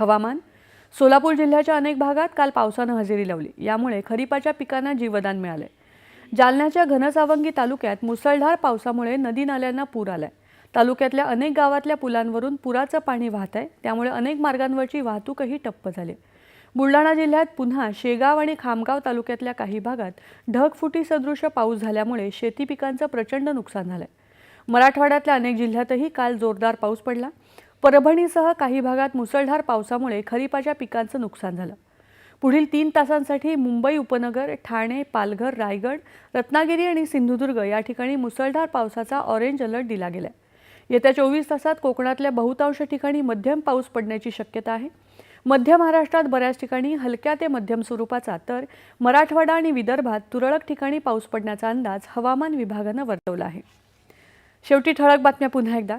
हवामान? सोलापूर जिल्ह्याच्या अनेक भागात काल पावसानं हजेरी लावली. यामुळे खरीपाच्या पिकांना जीवदान मिळाले जालन्याच्या घनसावंगी तालुक्यात मुसळधार पावसामुळे नदी नाल्यांना पूर आलाय. तालुक्यातल्या अनेक गावातल्या पुलांवरून पुराचं पाणी वाहत आहे. त्यामुळे अनेक मार्गांवरची वाहतूकही ठप्प झाली. बुलढाणा जिल्ह्यात पुन्हा शेगाव आणि खामगाव तालुक्यातल्या काही भागात ढगफुटी सदृश पाऊस झाल्यामुळे शेती पिकांचं प्रचंड नुकसान झालंय. मराठवाड्यातल्या अनेक जिल्ह्यातही काल जोरदार पाऊस पडला. परभणीसह काही भागात मुसळधार पावसामुळे खरीपाच्या पिकांचं नुकसान झालं. पुढील तीन तासांसाठी मुंबई उपनगर ठाणे पालघर रायगड रत्नागिरी आणि सिंधुदुर्ग या ठिकाणी मुसळधार पावसाचा ऑरेंज अलर्ट दिला गेलाय. येत्या चोवीस तासात कोकणातल्या बहुतांश ठिकाणी मध्यम पाऊस पडण्याची शक्यता आहे. मध्य महाराष्ट्रात बऱ्याच ठिकाणी हलक्या ते मध्यम स्वरूपाचा तर मराठवाडा आणि विदर्भात तुरळक ठिकाणी पाऊस पडण्याचा अंदाज हवामान विभागानं वर्तवला आहे. शेवटी ठळक बातम्या पुन्हा एकदा.